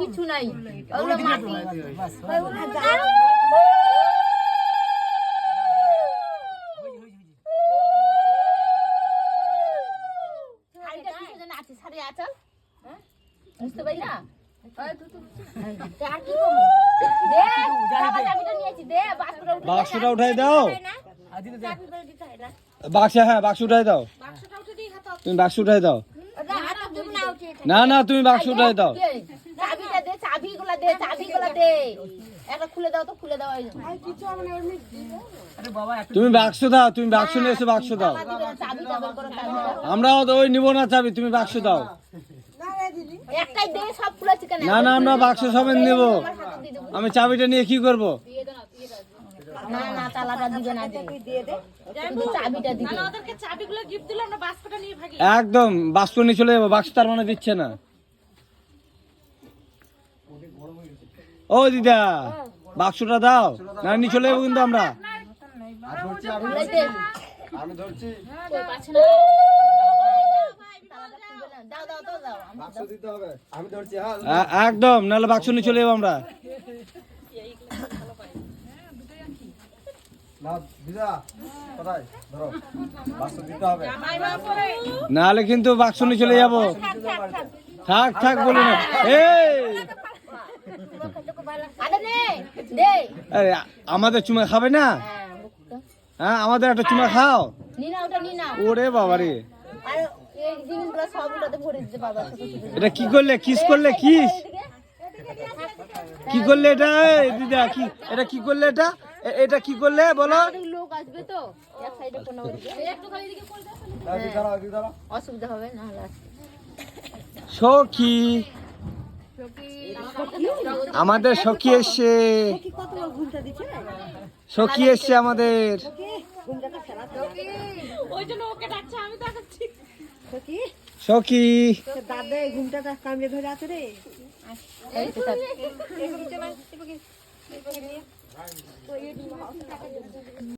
কিছু নাই? হ্যাঁ? বুঝতে পারি না? বাক্সটা উঠাই দাও। বাক্স হ্যাঁ বাক্স উঠাই দাও। তুমি বাক্স উঠাই দাও। না, না তুমি বাক্স উঠাই দাও। চাবিটা দে চাবিগুলা দে চাবিগুলা দে। একটা খুলে দাও তো খুলে দাও তুমি বাক্স দাও তুমি বাক্স নিয়ে এসে বাক্স দাও। আমরাও ওই নিবো না চাবি তুমি বাক্স দাও। একটাই দে সব খুলেছি কেন? না না আমরা বাক্স সমেত নেব। আমি চাবিটা নিয়ে কি করব? না না তালাটা দিবে না চাবিটা দিবে। ওদেরকে চাবিগুলো গিফট দিলে আমরা বাস্কটা নিয়ে ভাগি। একদম বাক্স নিয়ে চলে যাব বাক্স তার মানে দিচ্ছে না। ও দিদা বাক্সটা দাও না নিয়ে চলে যাব কিন্তু আমরা। খুলে আমি ধরছি কই পাচ্ছে না তালাটা খুলবে না। দাও দাও দাও দাও আমাকে বাক্স দিতে হবে। আমি ধরছি এ- একদম নাহলে বাক্স নিয়ে চলে যাব আমরা না দিদা কোথায় ধরো বাক্স দিতে হবে নাহলে কিন্তু বাক্স নিয়ে চলে যাব। থাক থাক, বলি আমাদের চুমা খাবে না? হ্যাঁ আমাদের একটা চুমা খাও। ওরে বাবা রে এটা কি করলে? কিস করলে? কিস। কি করলে এটা? দিদা, কি এটা কি করলে এটা? এটা কি করলে বলো লোক আসবে তো এক সাইডে কোনো একটু খালি এদিকে করে দাও খালি। হ্যাঁ, দিদা দাও, অসুবিধা হবে না। সখী আমাদের সখী এসছে সখী এসছে আমাদের ওই জন্য ওকে ডাকছে আমি দেখাচ্ছি সখী এই তো থাক।